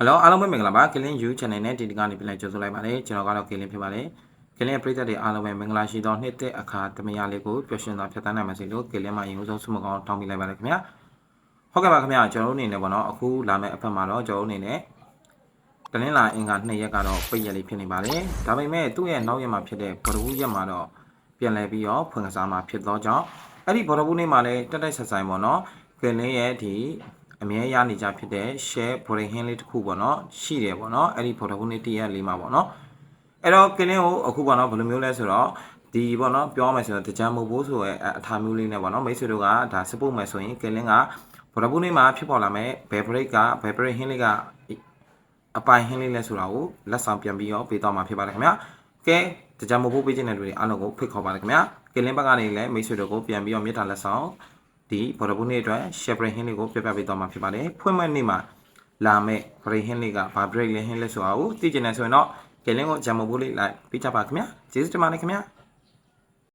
ဟယ်လိုအားလုံးပဲမင်္ဂလာပါကလင်း You Channel နဲ့ဒီတကနေပြန်လည်ကြိုဆိုလိုက်ပါတယ်ကျွန်တော်ကတော့ကလင်းဖြစ်ပါတယ်ကလင်းရဲ့ပရိသတ်တွေအားလုံးပဲမင်္ဂလာရှိသောနှစ်သက်အခါသမယလေးကိုပျော်ရွှင်စွာဖြတ်သန်းနိုင်ပါစေလို့ကလင်းမှာရင်ဦးဆုံးဆုမကောင်းတောင်းပေးလိုက်ပါတယ်ခင်ဗျာဟုတ်ကဲ့ပါခင်ဗျာကျွန်တော်တို့အနေနဲ့ပေါ့နော်အခုလာမယ့်အဖက်မှာတော့ကျွန်တော်တို့အနေနဲ့တနင်္လာအင်္ဂါနှစ်ရက်ကတော့ပိတ်ရက်လေးဖြစ်နေပါတယ်ဒါပေမဲ့သူ့ရဲ့နောက်ရက်မှာဖြစ်တဲ့ဗုဒ္ဓဟူးရက်မှာတော့ပြန်လည်ပြီးတော့ဖွင့်ကစားမှာဖြစ်သောကြောင့်အဲ့ဒီဗုဒ္ဓဟူးနေ့မှာလည်းတက်တက်ဆက်ဆိုင်ပေါ့နော်ကလင်းရဲ့ဒီ အမြဲရနေကြဖြစ်တဲ့ share brain လေးတစ်ခုပေါ့နော်ရှိတယ်ပေါ့နော်အဲ့ဒီ photo ခုနှစ်တရက်လေးမှာပေါ့နော်အဲ့တော့ကလင်းကိုအခုပေါ့နော်ဘယ်လိုမျိုးလဲဆိုတော့ဒီပေါ့နော်ပြောရမယ်ဆိုတော့တကြံမို့ဖို့ဆိုရဲအထားမျိုးလေးနဲ့ပေါ့နော်မိတ်ဆွေတို့ကဒါ support မယ်ဆိုရင်ကလင်းကဘော်ဒဘူးနေ့မှာဖြစ်ပေါ်လာမဲ့ဘယ် break ကဘယ် break ဟင်းလေးကအပိုင်ဟင်းလေးလဲဆိုတာကိုလက်ဆောင်ပြန်ပြီးတော့ပေးတော့မှာဖြစ်ပါတယ်ခင်ဗျာကဲတကြံမို့ဖို့ပေးခြင်းတဲ့လူတွေအားလုံးကိုဖိတ်ခေါ်ပါတယ်ခင်ဗျာကလင်းဘက်ကနေလည်းမိတ်ဆွေတို့ကိုပြန်ပြီးတော့မြေတားလက်ဆောင် ဒီဘော်ဒဘူးနေ့အတွက် share brain ဟင်းလေးကိုပြပြပေးသွားမှာဖြစ်ပါတယ်ဖွင့်မဲ့နေ့မှာလာမဲ့ brain ဟင်းလေးကဘာ break လဲဟင်းလဲဆိုတာကိုသိကျင်နေဆိုရင်တော့ကလင်းကိုဂျမ်မို့ဘူးလေးလိုက်ပေးကြပါခင်ဗျာကျေးဇူးတင်ပါတယ်ခင်ဗျာ